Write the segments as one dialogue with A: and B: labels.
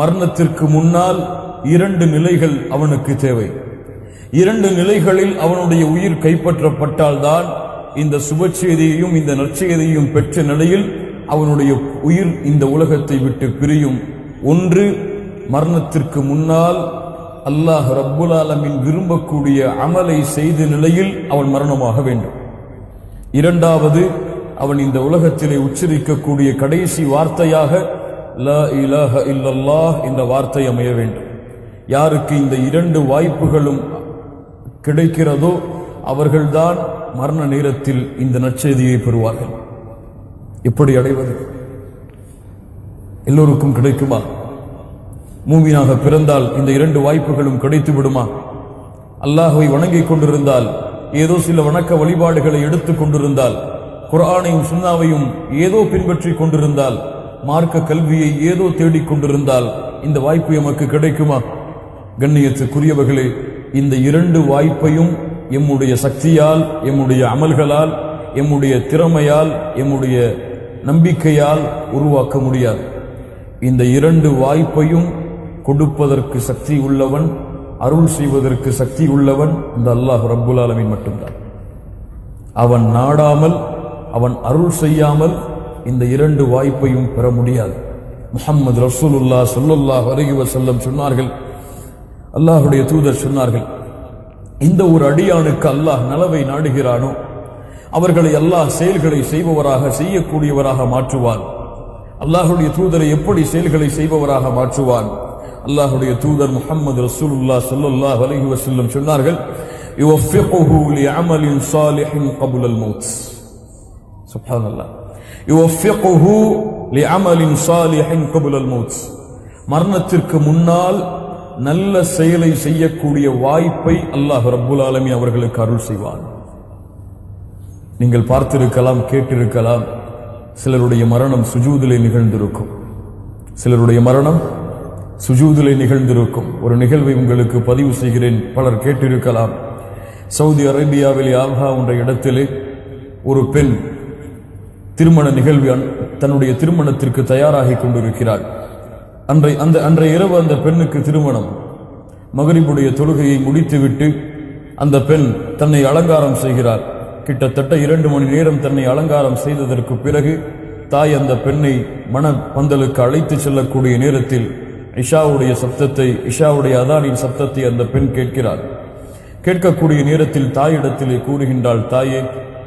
A: மரணத்திற்கு முன்னால் இரண்டு நிலைகள் அவனுக்கு தேவை. இரண்டு நிலைகளில் அவனுடைய உயிர் கைப்பற்றப்பட்டால்தான் இந்த சுபச்செய்தியையும் இந்த நற்செய்தியையும் பெற்ற நிலையில் அவனுடைய உயிர் இந்த உலகத்தை விட்டு பிரியும். ஒன்று மரணத்திற்கு முன்னால் அல்லாஹ் ரப்புல் ஆலமின் விரும்பக்கூடிய அமலை செய்த நிலையில் அவன் மரணமாக வேண்டும். இரண்டாவது அவன் இந்த உலகத்திலே உச்சரிக்கக்கூடிய கடைசி வார்த்தையாக லா இலாஹ இல்லல்லாஹ் இந்த வார்த்தை அமைய வேண்டும். யாருக்கு இந்த இரண்டு வாய்ப்புகளும் கிடைக்கிறதோ அவர்கள்தான் மரண நேரத்தில் இந்த நற்செய்தியை பெறுவார்கள். எப்படி அடைவது? எல்லோருக்கும் கிடைக்குமா? மூவினாக பிறந்தால் இந்த இரண்டு வாய்ப்புகளும் கிடைத்து விடுமா? அல்லாஹுவை வணங்கிக் கொண்டிருந்தால் ஏதோ சில வணக்க வழிபாடுகளை எடுத்துக் கொண்டிருந்தால் குரானையும் சுன்னாவையும் ஏதோ பின்பற்றிக் கொண்டிருந்தால் மார்க்க கல்வியை ஏதோ தேடிக் கொண்டிருந்தால் இந்த வாய்ப்பு எமக்கு கிடைக்குமா? கண்ணியத்துக்குரியவர்களே இந்த இரண்டு வாய்ப்பையும் எம்முடைய சக்தியால் எம்முடைய அமல்களால் எம்முடைய திறமையால் எம்முடைய நம்பிக்கையால் உருவாக்க முடியாது. இந்த இரண்டு வாய்ப்பையும் கொடுப்பதற்கு சக்தி உள்ளவன் அருள் செய்வதற்கு சக்தி உள்ளவன் இந்த அல்லாஹ் ரப்புல் ஆலமீன் மட்டும்தான். அவன் நாடாமல் அவன் அருள் செய்யாமல் இந்த இரண்டு வாய்ப்பையும் பெற முடியாது. முகமது ரசூலுல்லா சொல்லுல்லா அலைஹி செல்லம் சொன்னார்கள். அல்லாஹுடைய தூதர் சொன்னார்கள் இந்த ஒரு அடியானுக்கு அல்லாஹ் நலவை நாடுகிறானோ அவர்களை அல்லாஹ் செயல்களை செய்பவராக செய்யக்கூடியவராக மாற்றுவான். அல்லாஹுடைய தூதரை எப்படி செயல்களை செய்பவராக மாற்றுவான்? அல்லாஹுடைய தூதர் முஹம்மது ரசூலுல்லா சொல்லுல்லா அலைஹி வசல்லம் சொன்னார்கள் யுவஃபிகுஹு லிஅமலின் சாலிஹின் கபுலல் மௌத். சுப்ஹானல்லாஹ். யுவஃபிகுஹு லிஅமலின் சாலிஹின் கபுலல் மௌத் மரணத்திற்கு முன்னால் நல்ல செயலை செய்யக்கூடிய வாய்ப்பை அல்லாஹ் ரப்புல் ஆலமி அவர்களுக்கு அருள் செய்வான். நீங்கள் பார்த்திருக்கலாம் கேட்டிருக்கலாம் சிலருடைய மரணம் சுஜூதிலே நிகழ்ந்திருக்கும். சிலருடைய மரணம் சுஜூதிலே நிகழ்ந்திருக்கும். ஒரு நிகழ்வை உங்களுக்கு பதிவு செய்கிறேன் பலர் கேட்டிருக்கலாம். சவுதி அரேபியாவில் ஆல்ஹா என்ற இடத்திலே ஒரு பெண் திருமண நிகழ்வு தன்னுடைய திருமணத்திற்கு தயாராகி கொண்டிருக்கிறாள். அன்றை அந்த அன்றைய இரவு அந்த பெண்ணுக்கு திருமணம். மகரிபுடைய தொழுகையை முடித்துவிட்டு அந்த பெண் தன்னை அலங்காரம் செய்கிறார் கிட்டத்தட்ட இரண்டு மணி நேரம் தன்னை அலங்காரம் செய்ததற்கு பிறகு தாய் அந்த பெண்ணை மன பந்தலுக்கு அழைத்து செல்லக்கூடிய நேரத்தில் இஷாவுடைய சப்தத்தை இஷாவுடைய அதானின் சப்தத்தை அந்த பெண் கேட்கிறார் கேட்கக்கூடிய நேரத்தில் தாயிடத்திலே கூறுகின்றாள் தாயே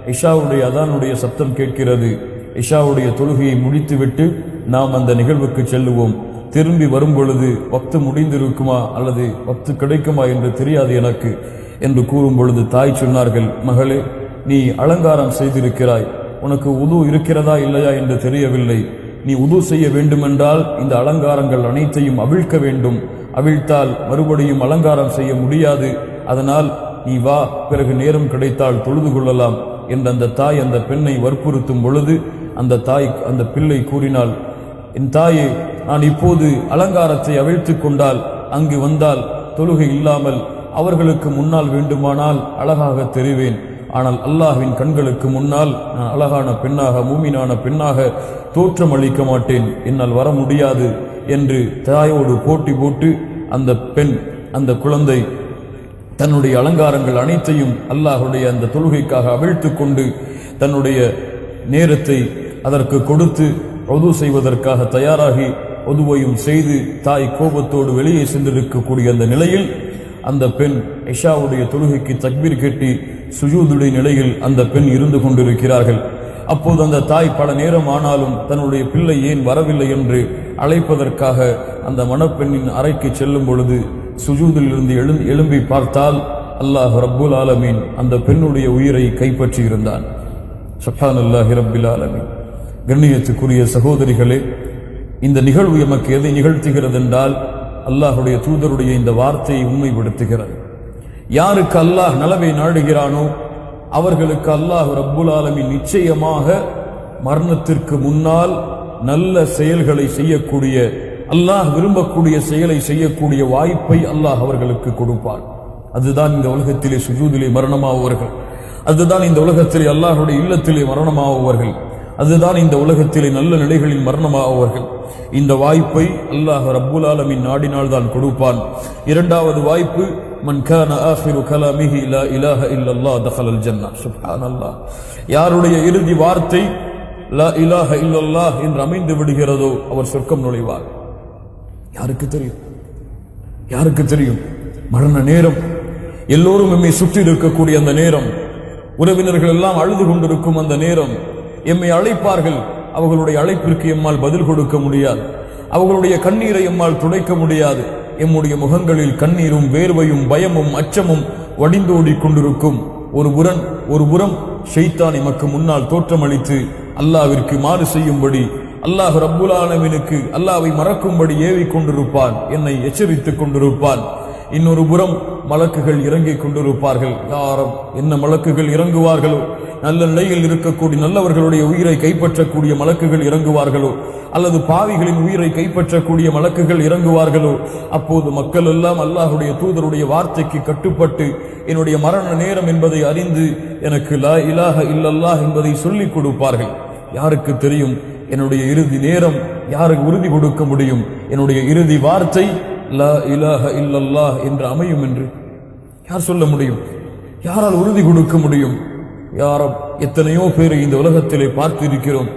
A: இஷாவுடைய அதானுடைய சப்தம் கேட்கிறது. இஷாவுடைய தொழுகையை முடித்துவிட்டு நாம் அந்த நிகழ்வுக்கு செல்லுவோம். திரும்பி வரும் பொழுது பக்து முடிந்திருக்குமா? அல்லது பக்து கிடைக்குமா என்று தெரியாது எனக்கு என்று கூறும் பொழுது தாய் சொன்னார்கள் மகளே நீ அலங்காரம் செய்திருக்கிறாய். உனக்கு உது இருக்கிறதா இல்லையா என்று தெரியவில்லை. நீ உது செய்ய வேண்டுமென்றால் இந்த அலங்காரங்கள் அனைத்தையும் அவிழ்க்க வேண்டும். அவிழ்த்தால் மறுபடியும் அலங்காரம் செய்ய முடியாது. அதனால் நீ வா பிறகு நேரம் கிடைத்தால் தொழுது கொள்ளலாம். என்று அந்த தாய் அந்த பெண்ணை வற்புறுத்தும் பொழுது அந்த தாய் அந்த பிள்ளை கூறினாள் என் தாயே நான் இப்போது அலங்காரத்தை அவிழ்த்து கொண்டால் அங்கு வந்தால் தொழுகை இல்லாமல் அவர்களுக்கு முன்னால் வேண்டுமானால் அழகாக தெரிவேன். ஆனால் அல்லாஹ்வின் கண்களுக்கு முன்னால் நான் அழகான பெண்ணாக மூமினான பெண்ணாக தோற்றம் அளிக்க மாட்டேன். என்னால் வர முடியாது என்று தாயோடு போட்டி போட்டு அந்த பெண் அந்த குழந்தை தன்னுடைய அலங்காரங்கள் அனைத்தையும் அல்லாஹ்வுடைய அந்த தொழுகைக்காக அவிழ்த்து கொண்டு தன்னுடைய நேரத்தை அதற்கு கொடுத்து ஒது செய்வதற்காக தயாராகி ஒதுவையும் செய்து தாய் கோபத்தோடு வெளியே சென்றிருக்கக்கூடிய அந்த நிலையில் அந்த பெண் ஐஷாவுடைய தொழுகைக்கு தக்பீர் கட்டி சுஜூதுடைய நிலையில் அந்த பெண் இருந்து கொண்டிருக்கிறார்கள். அப்போது அந்த தாய் பல நேரம் ஆனாலும் தன்னுடைய பிள்ளை ஏன் வரவில்லை என்று அழைப்பதற்காக அந்த மணப்பெண்ணின் அறைக்கு செல்லும் பொழுது சுஜூதில் இருந்து எழு எழும்பி பார்த்தால் அல்லாஹ் ரப்புல் ஆலமீன் அந்த பெண்ணுடைய உயிரை கைப்பற்றி இருந்தான் சஃபான் அல்லாஹி ரப்பில் ஆலமீன். கண்ணியத்துக்குரிய சகோதரிகளே இந்த நிகழ்வு எமக்கு எதை நிகழ்த்துகிறது என்றால் அல்லாஹுடைய தூதருடைய இந்த வார்த்தையை உண்மைப்படுத்துகிறது. யாருக்கு அல்லாஹ் நலவை நாடுகிறானோ அவர்களுக்கு அல்லாஹ் ரப்புல் ஆலமீன் நிச்சயமாக மரணத்திற்கு முன்னால் நல்ல செயல்களை செய்யக்கூடிய அல்லாஹ் விரும்பக்கூடிய செயலை செய்யக்கூடிய வாய்ப்பை அல்லாஹ் அவர்களுக்கு கொடுப்பான். அதுதான் இந்த உலகத்திலே சுஜூதிலே மரணமாகுவார்கள் அதுதான் இந்த உலகத்திலே அல்லாஹுடைய இல்லத்திலே மரணமாகுவார்கள் அதுதான் இந்த உலகத்திலே நல்ல நிலைகளில் மரணமாகுவார்கள் இந்த வாய்ப்பை அல்லாஹ் ரப்புல் ஆலமின் நாடினால் தான் கொடுப்பான். இரண்டாவது வாய்ப்பு மன் கான ஆஃபிரு கலாமிஹி லா இலாஹ இல்லல்லாஹ் தஹலல் ஜன்னா சுப்ஹானல்லாஹ். யாருடைய இறுதி வார்த்தை லா இலாஹ இல்லல்லாஹ் என்று அமைந்து விடுகிறதோ அவர் சொர்க்கம் நுழைவார். யாருக்கு தெரியும்? யாருக்கு தெரியும்? மரண நேரம். எல்லோரும் எம்மை சுற்றி இருக்கக்கூடிய அந்த நேரம். உறவினர்கள் எல்லாம் அழுது கொண்டிருக்கும் அந்த நேரம். எம்மை அழைப்பார்கள். அவர்களுடைய அழைப்பிற்கு எம்மால் பதில் கொடுக்க முடியாது. அவர்களுடைய கண்ணீரை எம்மால் துடைக்க முடியாது. எம்முடைய முகங்களில் கண்ணீரும் வேர்வையும் பயமும் அச்சமும் வடிந்தோடி கொண்டிருக்கும். ஒரு புறம் ஒரு புறம் ஷெய்தான் எமக்கு முன்னால் தோற்றமளித்து அல்லாவிற்கு மாறு செய்யும்படி அல்லாஹ் ரப்புலானவினுக்கு அல்லாவை மறக்கும்படி ஏவிக் கொண்டிருப்பான். என்னை எச்சரித்துக் கொண்டிருப்பான். இன்னொரு புறம் மலக்குகள் இறங்கிக் கொண்டிருப்பார்கள். யாரும் என்ன மலக்குகள் இறங்குவார்களோ? நல்ல நிலையில் இருக்கக்கூடிய நல்லவர்களுடைய உயிரை கைப்பற்றக்கூடிய மலக்குகள் இறங்குவார்களோ? அல்லது பாவிகளின் உயிரை கைப்பற்றக்கூடிய மலக்குகள் இறங்குவார்களோ? அப்போது மக்கள் எல்லாம் அல்லாஹுடைய தூதருடைய வார்த்தைக்கு கட்டுப்பட்டு என்னுடைய மரண நேரம் என்பதை அறிந்து எனக்கு லா இலாக இல்லல்லாஹ் என்பதை சொல்லிக் கொடுப்பார்கள். யாருக்கு தெரியும்? என்னுடைய இறுதி நேரம் யாருக்கு உறுதி கொடுக்க முடியும்? என்னுடைய இறுதி வார்த்தை லா இலாஹ இல்லல்லா என்று அமையும் என்று யார் சொல்ல முடியும்? யாரால் உறுதி கொடுக்க முடியும்? யாரும் எத்தனையோ பேர் இந்த உலகத்திலே பார்த்திருக்கிறோம்.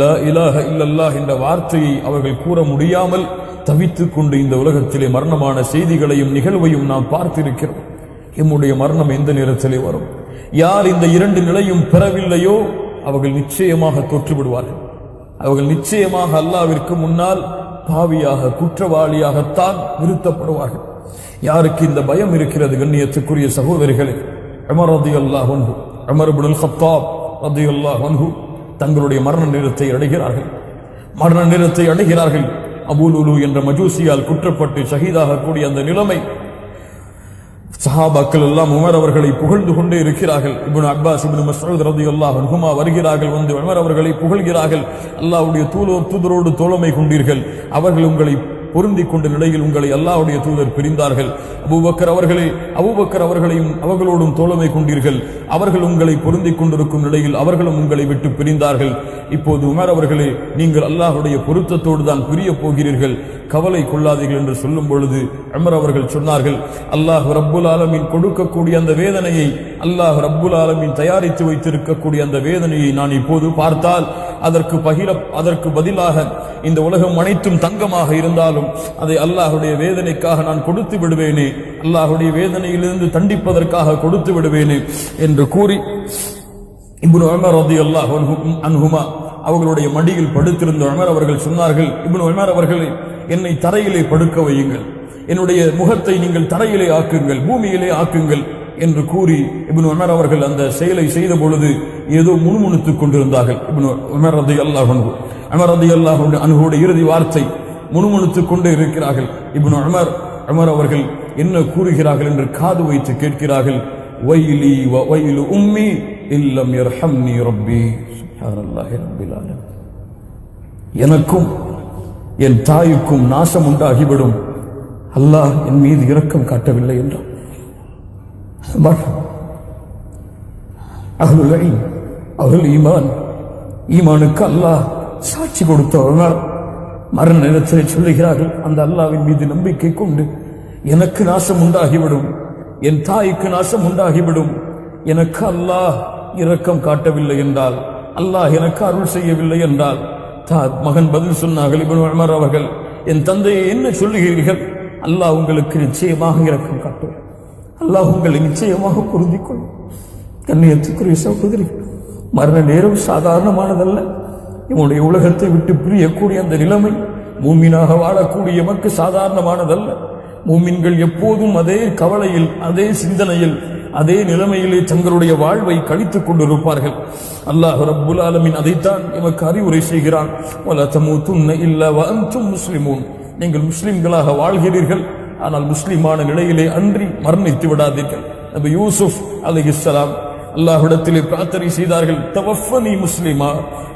A: லா இலாஹ இல்லல்லா என்ற வார்த்தையை அவர்கள் கூற முடியாமல் தவித்துக் கொண்டு இந்த உலகத்திலே மரணமான செய்திகளையும் நிகழ்வையும் நாம் பார்த்திருக்கிறோம். எம்முடைய மரணம் எந்த நேரத்திலே வரும்? யார் இந்த இரண்டு நிலையும் பெறவில்லையோ அவர்கள் நிச்சயமாக தொற்றுவிடுவார்கள். அவர்கள் நிச்சயமாக அல்லாவிற்கு முன்னால் பாவியாக குற்றவாளியாகத்தான் நிறுத்தப்படுவார்கள். யாருக்கு இந்த பயம் இருக்கிறது? கண்ணியத்துக்குரிய சகோதரிகளே அமர் ரதி அல்லாஹ் ஒன்று அமர் ஹத்தாப் ரதி அல்லாஹ் ஒன்று தங்களுடைய மரண நிறத்தை அடைகிறார்கள். மரண நிறத்தை அடைகிறார்கள். அபூலுலு என்ற மஜூசியால் குற்றப்பட்டு ஷஹீதாகக்கூடிய அந்த நிலைமை சஹாபாக்கள் எல்லாம் உமர் அவர்களை புகழ்ந்து கொண்டே இருக்கிறார்கள். இப்னு அப்பாஸ் இப்னு ரதி அல்லாஹ் ஹுமா வருகிறார்கள். வந்து உமர் அவர்களை புகழ்கிறார்கள். அல்லாவுடைய தூளோ தூதரோடு தோழமை கொண்டீர்கள். அவர்கள் உங்களை பொருந்திக் கொண்ட நிலையில் உங்களை அல்லாவுடைய தூதர் பிரிந்தார்கள். அபுபக்கர் அவர்களே அபுபக்கர் அவர்களையும் அவர்களோடும் தோழமை கொண்டீர்கள். அவர்கள் உங்களை பொருந்திக் கொண்டிருக்கும் நிலையில் அவர்களும் உங்களை விட்டு பிரிந்தார்கள். இப்போது உமர் அவர்களே நீங்கள் அல்லாஹுடைய பொருத்தத்தோடு தான் பிரிய போகிறீர்கள். கவலை கொள்ளாதீர்கள் என்று சொல்லும் பொழுது அமர் அவர்கள் சொன்னார்கள் அல்லாஹ் ரப்புல் ஆலமின் கொடுக்கக்கூடிய அந்த வேதனையை அல்லாஹ் ரப்புல் ஆலமின் தயாரித்து வைத்திருக்கக்கூடிய அந்த வேதனையை நான் இப்போது பார்த்தால் அதற்கு பகிர அதற்கு பதிலாக இந்த உலகம் அனைத்தும் தங்கமாக இருந்தாலும் அதை அல்லாஹுடைய வேதனைக்காக நான் கொடுத்து விடுவேனே. அல்லாஹுடைய வேதனையிலிருந்து தண்டிப்பதற்காக கொடுத்து விடுவேனே என்று கூறி இப்னு உமர் ரதி அன்ஹு அன்ஹுமா அவர்களுடைய மடியில் படுத்திருந்த உமர் அவர்கள் சொன்னார்கள் இப்னு உமர் அவர்களை என்னை தரையிலே படுக்க வையுங்கள். என்னுடைய முகத்தை நீங்கள் தரையிலே ஆக்குங்கள் பூமியிலே ஆக்குங்கள். என்று கூறி இபின் உமர் அவர்கள் அந்த செயலை செய்த பொழுது ஏதோ முணுமுணுத்துக் கொண்டிருந்தார்கள். இபின் உமர் ரதி அல்லாஹ் அமர் ரதி அல்லாஹ் அனுகோட இறுதி வார்த்தை முணுமுணுத்துக் கொண்டே இருக்கிறார்கள். இபின் உமர் உமர் அவர்கள் என்ன கூறுகிறார்கள் என்று காது வைத்து கேட்கிறார்கள். வைலி வ வைலு உம்மி இல்லம் யர்ஹம்னி ரப்பி. சுப்ஹானல்லாஹி ரப்பில் ஆலமீன். எனக்கும் என் தாய்க்கும் நாசம் உண்டாகிவிடும். அல்லாஹ் என் மீது இரக்கம் காட்டவில்லை என்றான். அகலுல் இல்ம், அகலுல் ஈமான் ஈமானுக்கு அல்லாஹ் சாட்சி கொடுத்தவர்கள் மரண நேரத்தில் சொல்லுகிறார்கள் அந்த அல்லாவின் மீது நம்பிக்கை கொண்டு எனக்கு நாசம் உண்டாகிவிடும். என் தாய்க்கு நாசம் உண்டாகிவிடும். எனக்கு அல்லாஹ் இரக்கம் காட்டவில்லை என்றால் அல்லாஹ் எனக்கு அருள் செய்யவில்லை என்றால் தா மகன் பதில் சொன்னார்கள் இவன் உமர் அவர்கள். என் தந்தையை என்ன சொல்லுகிறீர்கள்? அல்லாஹ் உங்களுக்கு நிச்சயமாக இரக்கம் காட்டுவார். அல்லாஹ் உங்களை நிச்சயமாக குருதிக்கொள்ளும் கொள்ளும் கண்ணியத்துக்குரிய சகோதரி மரண நேரம் சாதாரணமானதல்ல. இவனுடைய உலகத்தை விட்டு பிரியக்கூடிய அந்த நிலைமை மூமினாக வாழக்கூடிய எமக்கு சாதாரணமானதல்ல. மூமின்கள் எப்போதும் அதே கவலையில் அதே சிந்தனையில் அதே நிலைமையிலே தங்களுடைய வாழ்வை கழித்துக் கொண்டிருப்பார்கள். அல்லாஹ் ரப்புல் ஆலமின் அதைத்தான் எமக்கு அறிவுரை செய்கிறான். வல தமூதுன்ன இல்ல வ அன்தும் நீங்கள் முஸ்லிம்களாக வாழ்கிறீர்கள். ஆனால் முஸ்லீமான நிலையிலே அன்றி மரணித்து விடாதீர்கள். நபி யூசுப் அலைஹிஸ்ஸலாம் அல்லாஹ்விடத்திலே பிரார்த்தனை செய்தார்கள் தவஃபனி முஸ்லிமா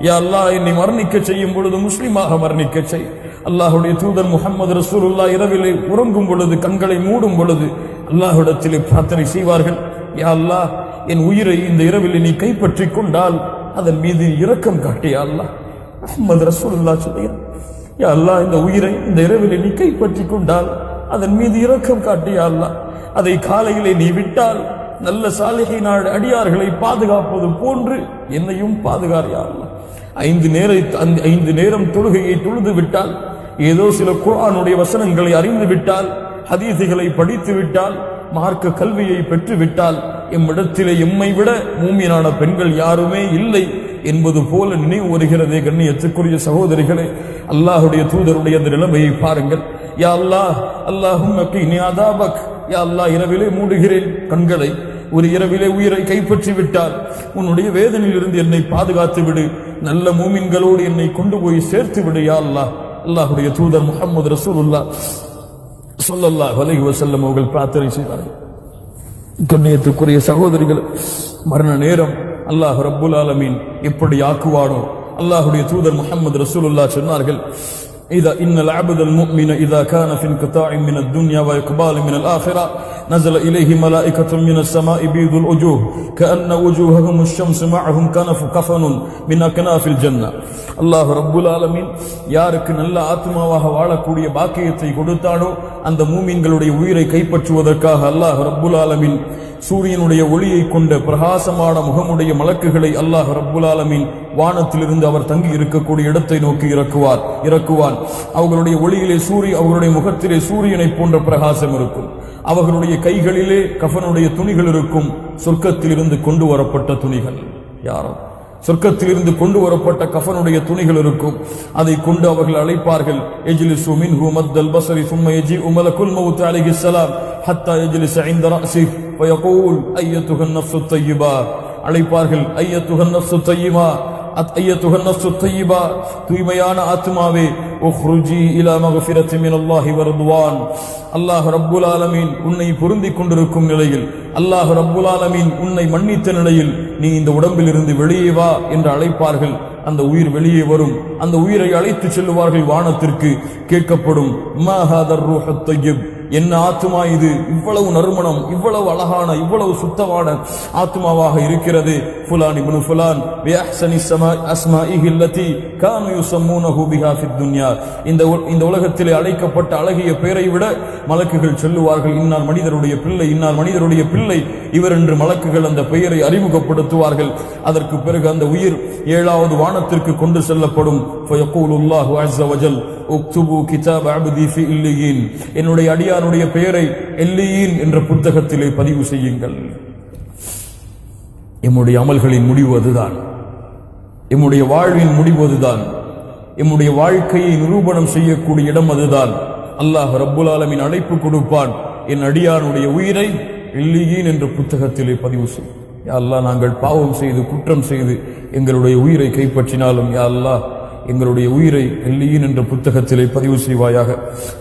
A: யா அல்லாஹ் என்னை மரணிக்க செய்யும் பொழுது முஸ்லிமாக மரணிக்க செய். அல்லாஹுடைய தூதர் முகமது ரசூலுல்லா இரவிலே உறங்கும் பொழுது கண்களை மூடும் பொழுது அல்லாஹ்விடத்திலே பிரார்த்தனை செய்வார்கள் யா அல்லாஹ் என் உயிரை இந்த இரவில் நீ கைப்பற்றிக் கொண்டால் அதன் மீது இரக்கம் காட்டியா அல்லாஹ் முகமது ரசூலுல்லா சொல்லுகிறார் யா அல்லாஹ் இந்த உயிரை இந்த இரவிலே நீ கைப்பற்றி கொண்டால் அதன் மீது இரக்கம் காட்டியா அல்லாஹ். அதை காலையிலே நீ விட்டால் நல்ல சாலிகை நாடு அடியார்களை பாதுகாப்பது போன்று என்னையும் பாதுகாரியா ஐந்து நேர ஐந்து நேரம் தொழுகையை தொழுது விட்டால் ஏதோ சில குரானுடைய வசனங்களை அறிந்து விட்டால் ஹதீசுகளை படித்து விட்டால் மார்க்க கல்வியை பெற்று விட்டால் எம்மிடத்திலே எம்மை விட மூமியனான பெண்கள் யாருமே இல்லை. என்பது போல நினைவு வருகிறதே கண்ணியத்துக்குரிய சகோதரிகளே. அல்லாஹுடைய தூதருடைய அந்த நிலைமையை பாருங்கள். யா அல்லாஹ் அல்லாஹும் அதாபக். யா அல்லாஹ் இரவிலே மூடுகிறேன் கண்களை. ஒரு இரவிலே உயிரை கைப்பற்றி விட்டால் உன்னுடைய வேதனையிலிருந்து என்னை பாதுகாத்து விடு. நல்ல மூமின்களோடு என்னை கொண்டு போய் சேர்த்து விடு யா அல்லாஹ். அல்லாஹுடைய தூதர் முகமது ரசூலுல்லா சொல்லல்லா வலை வசல்லம் அவர்கள் பிரார்த்தனை செய்வார்கள் கண்ணியத்துக்குரிய சகோதரிகள் மரண நேரம். அல்லாஹ் ரப்புல் ஆலமீன். எப்படி ஆக்குவானோ அல்லாஹுடைய தூதர் முகமது ரசூலுல்லா சொன்னார்கள் إذا إن العبد المؤمن إذا كان في انقطاع من الدنيا وإقبال من الآخرة نزل إليه ملائكة من السماء بيض الوجوه كأن وجوههم الشمس معهم كنف كفن من أكناف الجنة الله رب العالمين யாருக்கு நல்ல ஆத்மாவாக வாழக்கூடிய பாக்கியத்தை கொடுத்தானோ அந்த மூமின்களுடைய உயிரை கைப்பற்றுவதற்காக அல்லாஹ் ரப்புல் ஆலமீன் சூரியனுடைய ஒளியை கொண்ட பிரகாசமான முகமுடைய மலக்குகளை அல்லாஹ் ரப்புலாலமின் வானத்திலிருந்து அவர் தங்கி இருக்கக்கூடிய இடத்தை நோக்கி இறக்குவார். இறக்குவார் அவர்களுடைய ஒளியிலே சூரிய அவர்களுடைய முகத்திலே சூரியனை போன்ற பிரகாசம் இருக்கும். அவர்களுடைய கைகளிலே கஃபனுடைய துணிகள் இருக்கும். சொர்க்கத்திலிருந்து கொண்டு வரப்பட்ட துணிகள். யாரோ? சொர்க்கத்திலிருந்து கொண்டு வரப்பட்ட கஃபனுடைய துணிகள் இருக்கும். அதை கொண்டு அவர்கள் அழைப்பார்கள். எஜிலிசு மின்ஹு மத்தல் பசரி சும்மயஜி உமல குல் மவுத் அலிஹிஸ்ஸலாம் ஹத்தா எஜிலிசு ஐந்தரா ராசி அழைப்பார்கள் ஐய துகன்ன சுத்தையுமா தூய்மையான ஆத்மாவே அல்லாஹ் ரப்புல் ஆலமீன் உன்னை பொருந்தி கொண்டிருக்கும் நிலையில் அல்லாஹ் ரப்புல் ஆலமீன் உன்னை மன்னித்த நிலையில் நீ இந்த உடம்பில் இருந்து வெளியே வா என்று அழைப்பார்கள். அந்த உயிர் வெளியே வரும். அந்த உயிரை அழைத்து செல்லுவார்கள் வானத்திற்கு. கேட்கப்படும் மஹாதர் ரூஹத் என்ன ஆத்மா இது? இவ்வளவு நறுமணம் இவ்வளவு அழகான இவ்வளவு சுத்தமான ஆத்மாவாக இருக்கிறது. ஃபுலான் இப்னு ஃபுலான் பிஹ்சனி சமா அஸ்மாஇஹி அல்லதி கானு யுசம்மூனஹு பிஹா ஃபித் துன்யா. இந்த இந்த உலகத்திலே அழைக்கப்பட்ட அழகிய பெயரை விட மலக்குகள் சொல்லுவார்கள் இன்னார் மனிதருடைய பிள்ளை இன்னார் மனிதருடைய பிள்ளை. இவர் என்று மலக்குகள் அந்த பெயரை அறிமுகப்படுத்துவார்கள். அதற்கு பிறகு அந்த உயிர் ஏழாவது வானத்திற்கு கொண்டு செல்லப்படும். ஃபயகூலுல்லாஹு அஸ்ஸ வஜல் உக்துபு கிதாப் அப்தி ஃபி இல்லியின் என்னுடைய அடியார் அடியானுடைய பெயரை எல்லியீன் என்ற புத்தகத்திலே பதிவு செய்யுங்கள். எம்முடைய அமல்களின் முடிவு அதுதான். எம்முடைய வாழ்வின் முடிவு அதுதான். எம்முடைய வாழ்க்கையை நிரூபணம் செய்யக்கூடிய இடம் அதுதான். அல்லாஹ் ரப்புல் ஆலமின் அழைப்பு கொடுப்பான். என் அடியானுடைய உயிரை எல்லியின் என்ற புத்தகத்திலே பதிவு செய். யா அல்லா நாங்கள் பாவம் செய்து குற்றம் செய்து எங்களுடைய உயிரை கைப்பற்றினாலும் யா அல்லாஹ் எங்களுடைய உயிரை எல்லியின் என்ற புத்தகத்திலே பதிவு செய்வாயாக.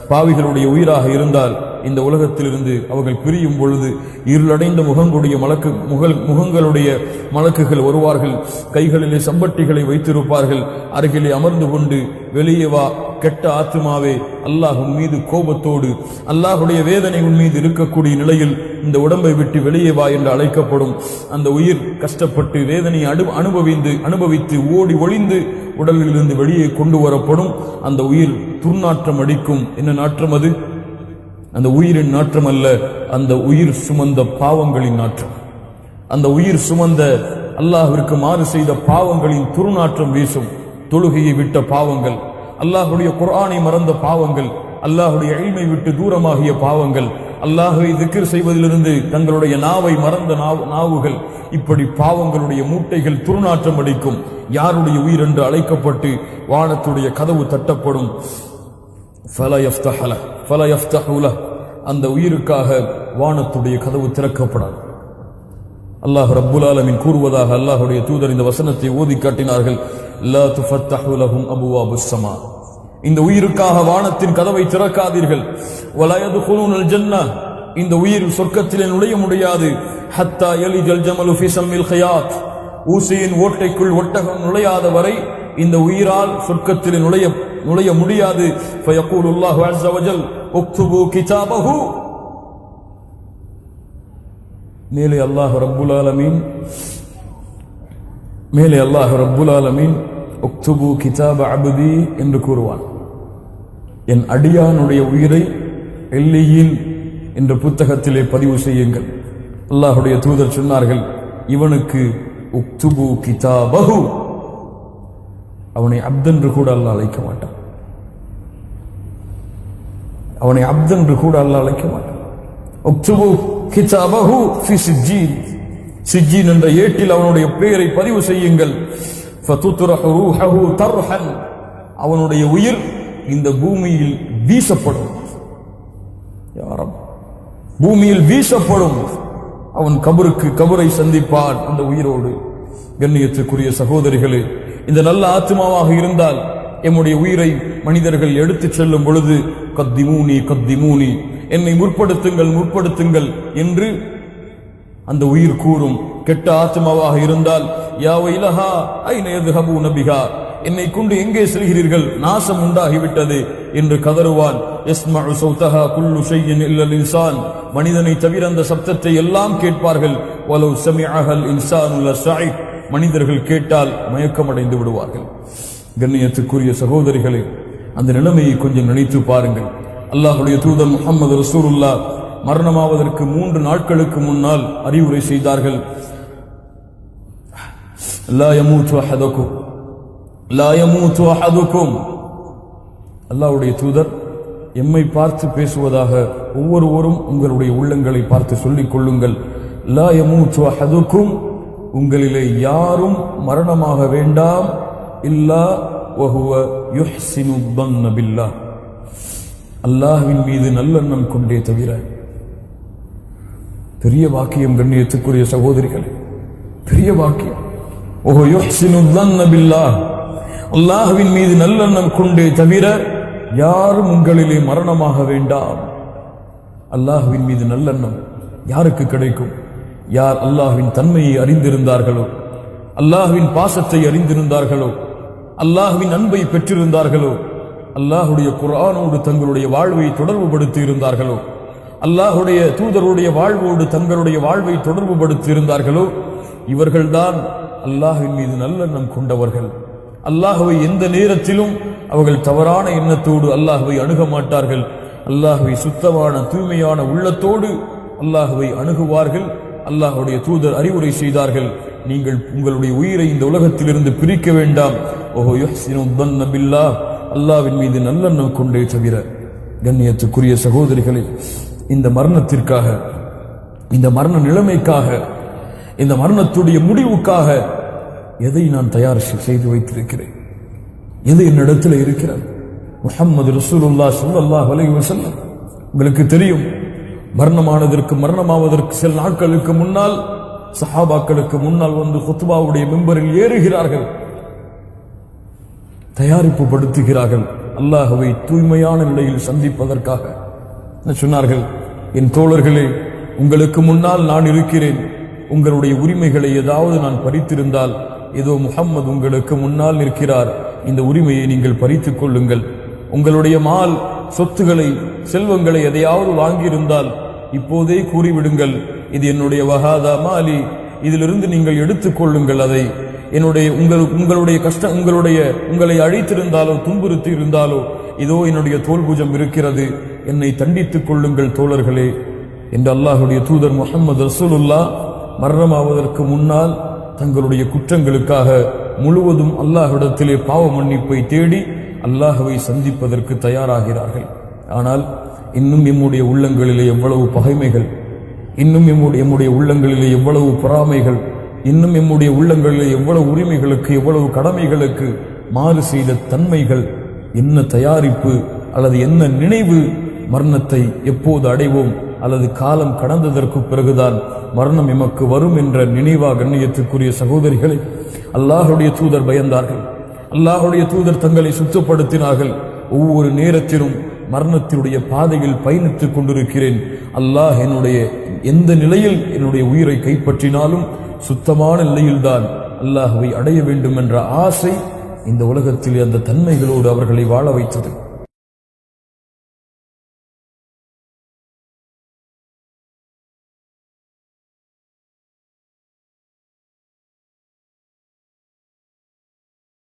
A: பாவிகளுடைய உயிராக இருந்தால் இந்த உலகத்திலிருந்து அவர்கள் பிரியும் பொழுது இருளடைந்த முகங்களுடைய மலக்கு முகல் முகங்களுடைய மலக்குகள் வருவார்கள். கைகளிலே சம்பட்டிகளை வைத்திருப்பார்கள். அருகிலே அமர்ந்து கொண்டு வெளியே வா கெட்ட ஆத்துமாவே அல்லாஹ் உன் மீது கோபத்தோடு அல்லாஹுடைய வேதனை உன் மீது இருக்கக்கூடிய நிலையில் இந்த உடம்பை விட்டு வெளியே வா என்று அழைக்கப்படும். அந்த உயிர் கஷ்டப்பட்டு வேதனையை அனு அனுபவிந்து அனுபவித்து ஓடி ஒளிந்து உடலிலிருந்து வெளியே கொண்டு வரப்படும். அந்த உயிர் துர்நாற்றம் அடிக்கும். என்ன நாற்றம் அது? அந்த உயிரின் நாற்றம் அல்ல அந்த உயிர் சுமந்த பாவங்களின் நாற்றம். அந்த உயிர் சுமந்த அல்லாஹிற்கு மாறு செய்த பாவங்களின் துருநாற்றம் வீசும். தொழுகையை விட்ட பாவங்கள் அல்லாஹுடைய குரானை மறந்த பாவங்கள் அல்லாஹுடைய எளிமை விட்டு தூரமாகிய பாவங்கள் அல்லாஹை திக்கர் செய்வதிலிருந்து தங்களுடைய நாவை மறந்த நாவு- நாவுகள் இப்படி பாவங்களுடைய மூட்டைகள் துருநாற்றம் அடிக்கும். யாருடைய உயிர் என்று அழைக்கப்பட்டு வானத்துடைய கதவு தட்டப்படும். ஃபல யஃப்தஹல ஃபல யஃப்தஹுல அந்த உயிருக்காக வானத்துடைய கதவு திறக்கப்படாது. அல்லாஹ் ரப்புல் ஆலமின் கூறுவதாக அல்லாஹுடைய தூதர் இந்த வசனத்தை ஓதி காட்டினார்கள் லா இந்த உயிருக்காக வானத்தின் கதவை திறக்காதீர்கள். வலா யதுகுலூனல் ஜன்னah இந்த உயிர் சொர்க்கத்திலே நுழைய முடியாது. ஹத்தா யலிஜல் ஜமலு ஃபி ஹயாத் ஊசியின் ஓட்டைக்குள் ஒட்டகம் நுழையாத வரை இந்த உயிரால் சொர்க்கத்திலே நுழைய நுழைய முடியாது. மேலே அல்லாஹ் ரப்புல் ஆலமீன். மேலே அல்லாஹ் ரப்புல் ஆலமீன் உக்துபு கிதாப அபுதி என்று கூறுவான். என் அடியானுடைய உயிரை எல்லையில் என்ற புத்தகத்திலே பதிவு செய்யுங்கள். அல்லாஹுடைய தூதர் சொன்னார்கள் இவனுக்கு உக்துபு கிதாபஹு. அவனை அப்தென்று கூட அல்லாஹ் அழைக்க மாட்டான். அவனை அப்தென்று கூட அல்ல அழைக்க மாட்டான். உக்துபு கிதாபஹு ஃபி சிஜ்ஜீன். சிஜ்ஜீன் என்ற ஏட்டில் அவனுடைய பெயரை பதிவு செய்யுங்கள். ஃபதுத்ரஹு ரூஹஹு தர்ஹன். அவனுடைய உயிர் இந்த பூமியில் வீசப்படும். யாரம் பூமியில் வீசப்படும். அவன் கபருக்கு கபரை சந்திப்பான் அந்த உயிரோடு. கண்ணியத்துக்குரிய சகோதரிகளே இந்த நல்ல ஆத்மாவாக இருந்தால் எம்முடைய உயிரை மனிதர்கள் எடுத்துச் செல்லும் பொழுது கத்திமூனி கத்திமூனி என்னை முற்படுத்துங்கள் முற்படுத்துங்கள் என்று அந்த உயிர் கூறும். கெட்ட ஆத்மாவாக இருந்தால் யா வைலஹா ஐன நபிகா என்னை கொண்டு எங்கே செல்கிறீர்கள்? நாசம் உண்டாகிவிட்டது என்று கதறுவான். யஸ்மஉ சௌதஹா குல்லு ஷையின் இல்லல் இன்சான் மனிதனை தவிர அந்த சப்தத்தை எல்லாம் கேட்பார்கள். வலவு சமிஅஹல் இன்சானு சாய் மனிதர்கள் கேட்டால் மயக்கமடைந்து விடுவார்கள். கண்ணியத்துக்குரிய சகோதரிகளே அந்த நிலைமையை கொஞ்சம் நினைத்து பாருங்கள். அல்லாஹ்வுடைய தூதர் முகமது ரசூருல்லா மரணமாவதற்கு மூன்று நாட்களுக்கு முன்னால் அறிவுரை செய்தார்கள். லா லா தூதர் எம்மை பார்த்து பேசுவதாக ஒவ்வொருவரும் உங்களுடைய உள்ளங்களை பார்த்து சொல்லிக் கொள்ளுங்கள். லா யமூத்து உங்களிலே யாரும் மரணமாக வேண்டாம். இல்லா ஒஹுவ யுஹ்சினுத்தன் தன்ன அல்லாஹ்வின் மீது நல்லெண்ணம் கொண்டே தவிர பெரிய வாக்கியம் கண்ணியத்துக்குரிய சகோதரிகளே பெரிய வாக்கியம். ஓஹோ யுஹ்சினுத்தன் தன்ன அல்லாஹ்வின் மீது நல்லெண்ணம் கொண்டே தவிர யாரும் உங்களிலே மரணமாக வேண்டாம். அல்லாஹ்வின் மீது நல்லெண்ணம் யாருக்கு கிடைக்கும்? யார் அல்லாஹ்வின் தன்மையை அறிந்திருந்தார்களோ? அல்லாஹ்வின் பாசத்தை அறிந்திருந்தார்களோ? அல்லாஹுவின் அன்பை பெற்றிருந்தார்களோ? அல்லாஹுடைய குரானோடு தங்களுடைய வாழ்வை தொடர்புபடுத்தி இருந்தார்களோ அல்லாஹுடைய தூதருடைய வாழ்வோடு தங்களுடைய வாழ்வை தொடர்புபடுத்தி இருந்தார்களோ இவர்கள்தான் அல்லாஹின் மீது நல்லெண்ணம் கொண்டவர்கள். அல்லாஹுவை எந்த நேரத்திலும் அவர்கள் தவறான எண்ணத்தோடு அல்லாஹுவை அணுக மாட்டார்கள். அல்லாஹுவை சுத்தமான தூய்மையான உள்ளத்தோடு அல்லாஹுவை அணுகுவார்கள். அல்லாஹுடைய தூதர் அறிவுரை செய்தார்கள். நீங்கள் உங்களுடைய உயிரை இந்த உலகத்திலிருந்து பிரிக்க வேண்டாம். ஓஹோ யுஹ்சினு அல்லாவின் அல்லாஹ்வின் மீது நல்லெண்ணம் கொண்டே தவிர கண்ணியத்துக்குரிய சகோதரிகளை இந்த மரணத்திற்காக இந்த மரண நிலைமைக்காக இந்த மரணத்துடைய முடிவுக்காக எதை நான் தயார் செய்து வைத்திருக்கிறேன்? எது என்னிடத்தில் இருக்கிறது? முகமது ரசூல் ஸல்லல்லாஹு அலைஹி வஸல்லம். உங்களுக்கு தெரியும் மரணமானதற்கு மரணமாவதற்கு சில நாட்களுக்கு முன்னால் சஹாபாக்களுக்கு முன்னால் வந்து குத்துபாவுடைய மெம்பரில் ஏறுகிறார்கள். தயாரிப்பு படுத்துகிறார்கள். அல்லாஹுவை தூய்மையான நிலையில் சந்திப்பதற்காக. சொன்னார்கள்? என் தோழர்களே உங்களுக்கு முன்னால் நான் இருக்கிறேன். உங்களுடைய உரிமைகளை ஏதாவது நான் பறித்திருந்தால் ஏதோ முகம்மது உங்களுக்கு முன்னால் நிற்கிறார். இந்த உரிமையை நீங்கள் பறித்துக் கொள்ளுங்கள். உங்களுடைய மால் சொத்துக்களை செல்வங்களை எதையாவது வாங்கியிருந்தால் இப்போதே கூறிவிடுங்கள் இது என்னுடைய வகாதா மாலி இதிலிருந்து நீங்கள் எடுத்துக்கொள்ளுங்கள் அதை. என்னுடைய உங்கள் உங்களுடைய கஷ்டம் உங்களுடைய உங்களை அழைத்திருந்தாலோ துன்புறுத்தி இருந்தாலோ இதோ என்னுடைய தோல்புஜம் இருக்கிறது. என்னை தண்டித்துக் கொள்ளுங்கள் தோழர்களே. என்று அல்லாஹுடைய தூதர் முகமது ரசூலுல்லா மரணமாவதற்கு முன்னால் தங்களுடைய குற்றங்களுக்காக முழுவதும் அல்லாஹ்விடத்திலே பாவ மன்னிப்பை தேடி அல்லாஹுவை சந்திப்பதற்கு தயாராகிறார்கள். ஆனால் இன்னும் எம்முடைய உள்ளங்களிலே எவ்வளவு பகைமைகள் இன்னும் எம்முடைய எம்முடைய உள்ளங்களிலே எவ்வளவு பொறாமைகள் இன்னும் எம்முடைய உள்ளங்களிலே எவ்வளவு உரிமைகளுக்கு எவ்வளவு கடமைகளுக்கு மாறு செய்த தன்மைகள் என்ன தயாரிப்பு அல்லது என்ன நினைவு மரணத்தை எப்போது அடைவோம் அல்லது காலம் கடந்ததற்கு பிறகுதான் மரணம் எமக்கு வரும் என்ற நினைவா கண்ணியத்துக்குரிய சகோதரிகளை அல்லாஹுடைய தூதர் பயந்தார்கள். அல்லாஹுடைய தூதர் தங்களை சுத்தப்படுத்தினார்கள். ஒவ்வொரு நேரத்திலும் மரணத்தினுடைய பாதையில் பயணித்துக் கொண்டிருக்கிறேன். அல்லாஹ் என்னுடைய எந்த நிலையில் என்னுடைய உயிரை கைப்பற்றினாலும் சுத்தமான நிலையில்தான் அல்லாஹுவை அடைய வேண்டும் என்ற ஆசை இந்த உலகத்தில் அந்த தன்மைகளோடு அவர்களை வாழ வைத்தது.